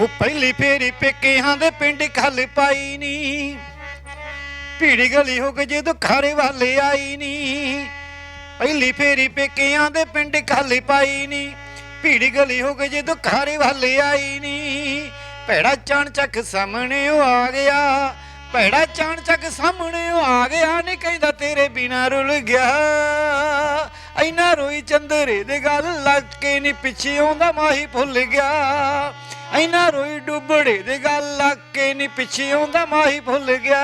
ਉਹ ਪਹਿਲੀ ਫੇਰੀ ਪੇਕਿਆਂ ਦੇ ਪਿੰਡ ਖਲ ਪਾਈ ਨੀ। ਭੀੜੀ ਗਲੀ ਹੋ ਕੇ ਜਦੋਂ ਖਾਰੇ ਵਾਲੇ ਆਈ ਨੀ। ਪਹਿਲੀ ਫੇਰੀ ਪੇਕਿਆਂ ਦੇ ਪਿੰਡ ਖਲ ਪਾਈ ਨੀ। ਭੀੜੀ ਗਲੀ ਹੋ ਕੇ ਜਦੋਂ ਖਾਰੇ ਵਾਲੇ ਆਈ ਨੀ। ਭੈੜਾ ਚਾਣ ਚੱਕ ਸਾਹਮਣੇ ਉਹ ਆ ਗਿਆ। ਭੈੜਾ ਚਾਣ ਚੱਕ ਸਾਹਮਣੇ ਉਹ ਆ ਗਿਆ। ਨੀ ਕਹਿੰਦਾ ਤੇਰੇ ਬਿਨਾ ਰੁਲ ਗਿਆ। ਐਨਾ ਰੋਈ ਚੰਦਰੇ ਦੇ ਗੱਲ ਲੱਗ ਕੇ ਨੀ ਪਿੱਛੇ ਆਉਂਦਾ ਮਾਹੀ ਭੁੱਲ ਗਿਆ। ਐਨਾ ਰੋਈ ਡੁੱਬੜੇ ਦੇ ਗੱਲ ਲੱਗ ਕੇ ਨੀ ਪਿੱਛੇ ਆਉਂਦਾ ਮਾਹੀ ਭੁੱਲ ਗਿਆ।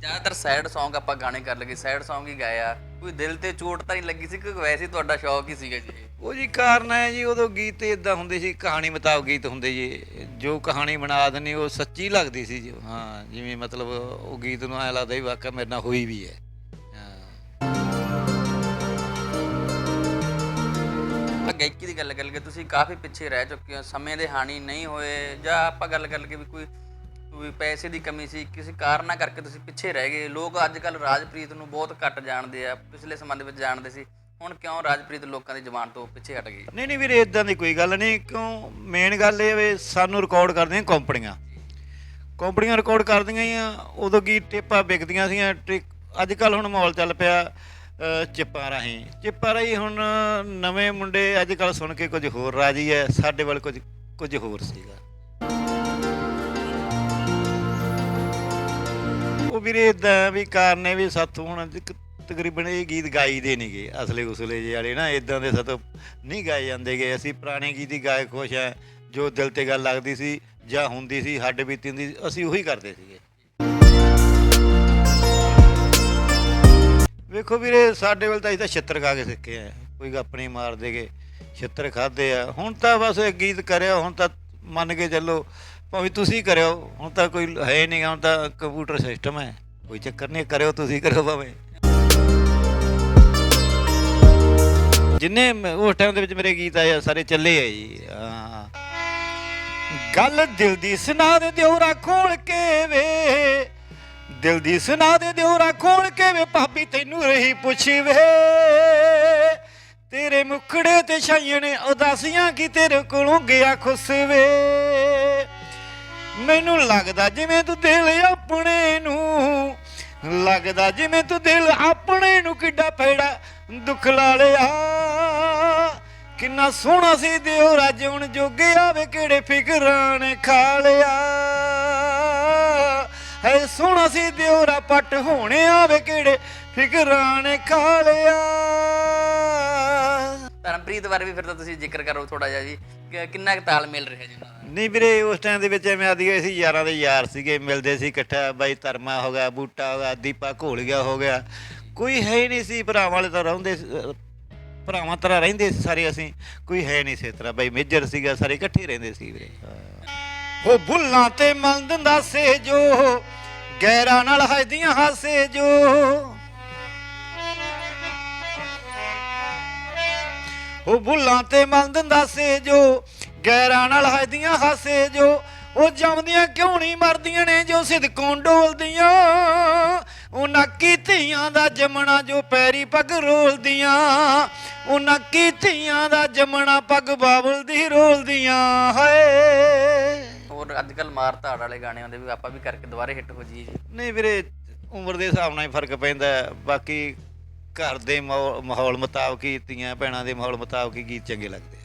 ਜ਼ਿਆਦਾਤਰ ਸੈਡ Song ਆਪਾਂ ਗਾਣੇ ਕਰ ਲਗੇ ਸੈਡ Song ਹੀ ਗਾਇਆ। ਕੋਈ ਦਿਲ ਤੇ ਚੋਟ ਤਾਂ ਨਹੀਂ ਲੱਗੀ ਸੀ ਕਿ ਵੈਸੇ ਤੁਹਾਡਾ ਸ਼ੌਕ ਹੀ ਸੀਗਾ ਜੀ? ਉਹ ਜੀ ਕਾਰਨ ਹੈ ਜੀ ਉਦੋਂ ਗੀਤ ਇਦਾਂ ਹੁੰਦੇ ਸੀ ਕਹਾਣੀ ਮੁਤਾਬਕ ਗੀਤ ਹੁੰਦੇ ਜੀ। ਜੋ ਕਹਾਣੀ ਬਣਾ ਦਿੰਨੀ ਉਹ ਸੱਚੀ ਲੱਗਦੀ ਸੀ ਜੀ। ਹਾਂ ਜਿਵੇਂ ਮਤਲਬ ਉਹ ਗੀਤ ਨੂੰ ਐ ਲੱਗਦਾ ਵੀ ਵਾਕਿਆ ਮੇਰੇ ਨਾਲ ਹੋਈ ਵੀ ਹਾਂ। ਗਾਇਕੀ ਦੀ ਗੱਲ ਕਰ ਲਈਏ, ਤੁਸੀਂ ਕਾਫੀ ਪਿੱਛੇ ਰਹਿ ਚੁੱਕੇ ਹੋ, ਸਮੇਂ ਦੇ ਹਾਣੀ ਨਹੀਂ ਹੋਏ, ਜਾਂ ਆਪਾਂ ਗੱਲ ਕਰ ਲਈਏ ਵੀ ਕੋਈ ਕੋਈ ਪੈਸੇ ਦੀ ਕਮੀ ਸੀ, ਕਿਸੇ ਕਾਰਨਾਂ ਕਰਕੇ ਤੁਸੀਂ ਪਿੱਛੇ ਰਹਿ ਗਏ, ਲੋਕ ਅੱਜ ਕੱਲ ਰਾਜਪ੍ਰੀਤ ਨੂੰ ਬਹੁਤ ਘੱਟ ਜਾਣਦੇ ਆ, ਪਿਛਲੇ ਸਮਾਂ ਦੇ ਵਿੱਚ ਜਾਣਦੇ ਸੀ, ਹੁਣ ਕਿਉਂ ਰਾਜਪ੍ਰੀਤ ਲੋਕਾਂ ਦੀ ਜਬਾਨ ਤੋਂ ਪਿੱਛੇ ਹਟ ਗਈ? ਨਹੀਂ ਨਹੀਂ ਵੀਰੇ ਇਦਾਂ ਦੀ ਕੋਈ ਗੱਲ ਨਹੀਂ, ਕਿਉਂ? ਮੇਨ ਗੱਲ ਇਹ ਵੇ ਸਾਨੂੰ ਰਿਕਾਰਡ ਕਰਦੀਆਂ ਕੰਪਨੀਆਂ। ਕੰਪਨੀਆਂ ਰਿਕਾਰਡ ਕਰਦੀਆਂ ਹੀ ਆ, ਉਦੋਂ ਕੀ ਟੇਪਾਂ ਵਿਕਦੀਆਂ ਸੀਆਂ ਅੱਜ ਕੱਲ ਹੁਣ ਮਾਹੌਲ ਚੱਲ ਪਿਆ ਚਿੱਪਾਂ ਰਾਹੀਂ। ਚਿੱਪਾਂ ਰਾਹੀਂ ਹੁਣ ਨਵੇਂ ਮੁੰਡੇ ਅੱਜ ਕੱਲ ਸੁਣ ਕੇ ਕੁਝ ਹੋਰ ਰਾਜੀ ਹੈ ਸਾਡੇ ਵੱਲ ਕੁਝ ਕੁਝ ਹੋਰ ਸੀਗਾ। ਉਹ ਵੀਰੇ ਇਦਾਂ ਵੀ ਕਾਰਨ ਹੈ ਵੀ ਸਾਥੋਂ ਹੁਣ ਤਕਰੀਬਨ ਇਹ ਗੀਤ ਗਾਈ ਦੇ ਨਹੀਂਗੇ ਅਸਲੇ ਉਸਲੇ ਜਿਹੇ ਵਾਲੇ ਨਾ। ਇਦਾਂ ਦੇ ਸਾਥੋਂ ਨਹੀਂ ਗਾਏ ਜਾਂਦੇਗੇ। ਅਸੀਂ ਪੁਰਾਣੇ ਗੀਤ ਹੀ ਗਾਏ ਖੁਸ਼ ਆ ਜੋ ਦਿਲ ਤੇ ਗੱਲ ਲੱਗਦੀ ਸੀ ਜਾਂ ਹੁੰਦੀ ਸੀ, ਹੱਡ ਬੀਤੀ ਹੁੰਦੀ ਸੀ, ਅਸੀਂ ਉਹੀ ਕਰਦੇ ਸੀਗੇ। ਵੇਖੋ ਵੀਰੇ ਸਾਡੇ ਵੇਲੇ ਤਾਂ ਅਸੀਂ ਤਾਂ ਛਿੱਤਰ ਖਾ ਕੇ ਸਿੱਖੇ ਆ। ਕੋਈ ਗੱਪ ਨਹੀਂ ਮਾਰ ਦੇਗੇ ਛਿੱਤਰ ਖਾਦੇ ਆ। ਹੁਣ ਤਾਂ ਬਸ ਇਹ ਗੀਤ ਕਰਿਆ ਹੁਣ ਤਾਂ ਮੰਨ ਕੇ ਚੱਲੋ ਭਾਵੇਂ ਤੁਸੀਂ ਕਰਿਓ ਹੁਣ ਤਾਂ ਕੋਈ ਹੈ ਨਹੀਂ ਹੁਣ ਤਾਂ ਕੰਪਿਊਟਰ ਸਿਸਟਮ ਹੈ। ਕੋਈ ਚੱਕਰ ਨਹੀਂ ਕਰਿਓ ਤੁਸੀਂ ਕਰਿਓ ਭਾਵੇਂ। ਜਿੰਨੇ ਉਸ ਟਾਈਮ ਦੇ ਵਿੱਚ ਮੇਰੇ ਗੀਤ ਆਏ ਆ, ਸਾਰੇ ਚੱਲੇ ਆ ਜੀ। ਹਾਂ। ਗੱਲ ਦਿਲ ਦੀ ਸੁਣਾ ਦੇ ਦਿਉਰਾ ਖੋਲ ਕੇ ਵੇ। ਦਿਲ ਦੀ ਸੁਣਾ ਦੇ ਦਿਉਰਾ ਖੋਲ ਕੇ ਵੇ ਭਾਬੀ ਤੈਨੂੰ ਰਹੀ ਪੁੱਛਵੇ। ਤੇਰੇ ਮੁਖੜੇ ਤੇ ਛਾਈਣੇ ਉਦਾਸੀਆਂ ਕੀ ਤੇਰੇ ਕੋਲੋਂ ਗਿਆ ਖੁਸਵੇ। ਮੈਨੂੰ ਲੱਗਦਾ ਜਿਵੇਂ ਤੂੰ ਦਿਲ ਆਪਣੇ ਨੂੰ, ਲੱਗਦਾ ਜਿਵੇਂ ਤੂੰ ਦਿਲ ਆਪਣੇ ਨੂੰ ਕਿੱਡਾ ਫੇੜਾ ਦੁੱਖ ਲਾ ਲਿਆ। ਕਿੰਨਾ ਸੋਹਣਾ ਸੀ ਦਿਓ ਰਾਜ ਹੁਣ ਜੋਗਿਆ ਵੇ ਕਿਹੜੇ ਫਿਕਰਾਂ ਨੇ ਖਾ ਲਿਆ। ਹੈ ਸੋਹਣਾ ਸੀ ਦਿਓਰਾ ਪੱਟ ਹੋਣੇ ਆਵੇ ਕਿਹੜੇ ਫਿਕਰਾਂ ਨੇ ਖਾ ਲਿਆ ਧਰਮਪ੍ਰੀਤ ਬਾਰੇ ਵੀ ਫਿਰ ਤਾਂ ਤੁਸੀਂ ਜ਼ਿਕਰ ਕਰੋ ਥੋੜਾ ਜਿਹਾ ਜੀ। ਕਿ ਕਿੰਨਾ ਕੁ ਤਾਲਮੇਲ ਰਿਹਾ ਜੀ ਉਹਨਾਂ ਦਾ? ਨਹੀਂ ਵੀਰੇ ਉਸ ਟਾਈਮ ਦੇ ਵਿੱਚ ਐਵੇਂ ਆਦੀ ਸੀ ਯਾਰਾਂ ਦੇ ਯਾਰ ਸੀਗੇ ਮਿਲਦੇ ਸੀ ਇਕੱਠਾ ਬਾਈ ਧਰਮਾ ਹੋ ਗਿਆ ਬੂਟਾ ਹੋ ਗਿਆ ਦੀਪਾ ਘੋਲ ਗਿਆ ਹੋ ਗਿਆ। ਕੋਈ ਹੈ ਹੀ ਨਹੀਂ ਸੀ ਭਰਾਵਾਂ ਵਾਲੇ ਤਾਂ ਰਹਿੰਦੇ ਸੀ, ਅਹ, ਭਰਾਵਾਂ ਤਰ੍ਹਾਂ ਰਹਿੰਦੇ ਸੀ ਸਾਰੇ ਅਸੀਂ। ਕੋਈ ਹੈ ਨਹੀਂ ਸੀ ਇਸ ਤਰ੍ਹਾਂ ਬਾਈ ਮੇਜਰ ਸੀਗਾ ਸਾਰੇ ਇਕੱਠੇ ਰਹਿੰਦੇ ਸੀ ਵੀਰੇ। ਉਹ ਭੁੱਲਾਂ ਤੇ ਮਨ ਦਿੰਦਾ ਸੇ ਜੋ, ਗੈਰਾਂ ਨਾਲ ਹੱਸਦੀਆਂ ਹਾਸੇ ਜੋ। ਉਹ ਬੁੱਲਾਂ ਤੇ ਮਨ ਦਿੰਦਾ ਸੇ ਜੋ, ਗੈਰਾਂ ਨਾਲ ਹੱਸਦੀਆਂ ਹਾਸੇ ਜੋ। ਉਹ ਜੰਮਦੀਆਂ ਕਿਉਂ ਨਹੀਂ ਮਰਦੀਆਂ ਨੇ ਜੋ ਸਿਦਕੋਂ ਡੋਲਦੀਆਂ? ਉਹਨਾਂ ਨੱਕੀ ਧੀਆਂ ਦਾ ਜਮਣਾ ਜੋ ਪੈਰੀ ਪੱਗ ਰੋਲਦੀਆਂ? ਉਹਨਾਂ ਨੱਕੀ ਧੀਆਂ ਦਾ ਜਮਣਾ ਪੱਗ ਬਾਬਲ ਦੀ ਰੋਲਦੀਆਂ? ਹਾਏ! ਹੋਰ ਅੱਜ ਕੱਲ ਮਾਰ ਧਾੜ ਵਾਲੇ ਗਾਣੇ ਆਉਂਦੇ ਵੀ ਆਪਾਂ ਵੀ ਕਰਕੇ ਦੁਬਾਰੇ ਹਿੱਟ ਹੋ ਜੀ। ਨਹੀਂ ਵੀਰੇ ਉਮਰ ਦੇ ਹਿਸਾਬ ਨਾਲ ਹੀ ਫ਼ਰਕ ਪੈਂਦਾ ਹੈ। ਬਾਕੀ ਘਰ ਦੇ ਮਾਹੌ- ਮਾਹੌਲ ਮੁਤਾਬਕ ਹੀ ਧੀਆਂ ਭੈਣਾਂ ਦੇ ਮਾਹੌਲ ਮੁਤਾਬਕ ਹੀ ਗੀਤ ਚੰਗੇ ਲੱਗਦੇ ਆ।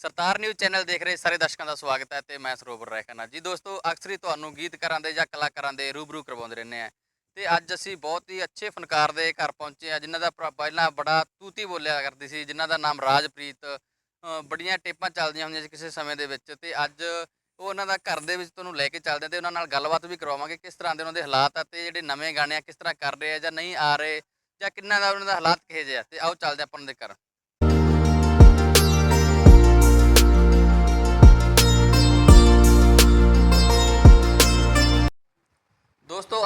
ਸਰਦਾਰ ਨਿਊਜ਼ ਚੈਨਲ ਦੇਖ ਰਹੇ ਸਾਰੇ ਦਰਸ਼ਕਾਂ ਦਾ ਸਵਾਗਤ ਹੈ ਤੇ ਮੈਂ ਸਰੋਵਰ ਰਾਏ ਖੰਨਾ ਜੀ ਦੋਸਤੋ ਅਕਸਰ ਹੀ ਤੁਹਾਨੂੰ ਗੀਤਕਾਰਾਂ ਦੇ ਜਾਂ ਕਲਾਕਾਰਾਂ ਦੇ ਰੂਬਰੂ ਕਰਵਾਉਂਦੇ ਰਹਿੰਦੇ ਆ ਤੇ ਅੱਜ ਅਸੀਂ ਬਹੁਤ ਹੀ ਅੱਛੇ ਫਨਕਾਰ ਦੇ ਘਰ ਪਹੁੰਚੇ ਆ ਜਿਨ੍ਹਾਂ ਦਾ ਭਰਾ ਪਹਿਲਾਂ ਬੜਾ ਤੂਤੀ ਬੋਲਿਆ ਕਰਦੀ ਸੀ ਜਿਨ੍ਹਾਂ ਦਾ ਨਾਮ ਰਾਜਪ੍ਰੀਤ ਅ, ਬੜੀਆਂ ਟੇਪਾਂ ਚੱਲਦੀਆਂ ਹੁੰਦੀਆਂ ਸੀ ਕਿਸੇ ਸਮੇਂ ਦੇ ਵਿੱਚ ਤੇ ਅੱਜ ਉਹ ਉਹਨਾਂ ਦਾ ਘਰ ਦੇ ਵਿੱਚ ਤੁਹਾਨੂੰ ਲੈ ਕੇ ਚੱਲਦੇ ਆ ਤੇ ਉਹਨਾਂ ਨਾਲ ਗੱਲਬਾਤ ਵੀ ਕਰਵਾਵਾਂਗੇ ਕਿਸ ਤਰ੍ਹਾਂ ਦੇ ਉਹਨਾਂ ਦੇ ਹਾਲਾਤ ਆ ਤੇ ਜਿਹੜੇ ਨਵੇਂ ਗਾਣੇ ਆ ਕਿਸ ਤਰ੍ਹਾਂ ਕਰ ਰਹੇ ਆ ਜਾਂ ਨਹੀਂ ਆ ਰਹੇ ਜਾਂ ਕਿੰਨਾ ਦਾ ਉਹਨਾਂ ਦਾ ਹਾਲਾਤ ਕਿਹੋ ਜਿਹੇ ਆ ਤੇ ਆਓ ਚੱਲਦੇ ਆਪਾਂ ਉਹਨਾਂ ਦੇ ਘਰ।